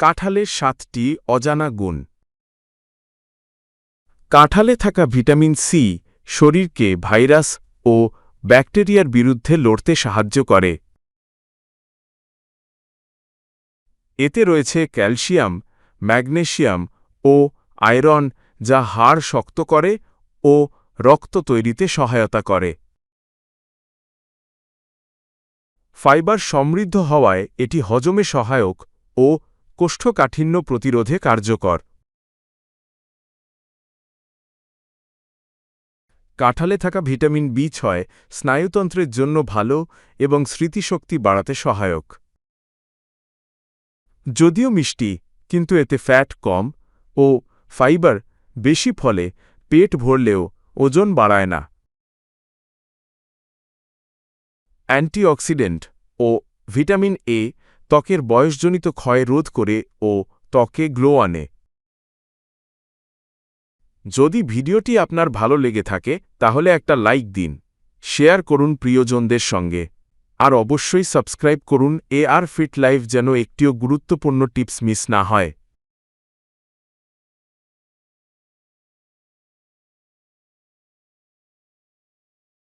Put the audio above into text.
কাঁঠালের সাতটি অজানা গুণ। কাঁঠালে থাকা ভিটামিন সি শরীরকে ভাইরাস ও ব্যাকটেরিয়ার বিরুদ্ধে লড়তে সাহায্য করে। এতে রয়েছে ক্যালসিয়াম ম্যাগনেশিয়াম ও আয়রন যা হাড় শক্ত করে ও রক্ত তৈরিতে সহায়তা করে। ফাইবার সমৃদ্ধ হওয়ায় এটি হজমে সহায়ক ও কোষ্ঠকাঠিন্য প্রতিরোধে কার্যকর। কাঁঠালে থাকা ভিটামিন বি ছয় স্নায়ুতন্ত্রের জন্য ভালো এবং স্মৃতিশক্তি বাড়াতে সহায়ক। যদিও মিষ্টি, কিন্তু এতে ফ্যাট কম ও ফাইবার বেশি ফলে পেট ভরলেও ওজন বাড়ায় না। অ্যান্টিঅক্সিডেন্ট ও ভিটামিন এ ত্বকের বয়সজনিত ক্ষয় রোধ করে ও ত্বকে গ্লো আনে। যদি ভিডিওটি আপনার ভালো লেগে থাকে, তাহলে একটা লাইক দিন। শেয়ার করুন প্রিয়জনদের সঙ্গে। আর অবশ্যই সাবস্ক্রাইব করুন এ আর ফিট লাইফ যেন একটিও গুরুত্বপূর্ণ টিপস মিস না হয়।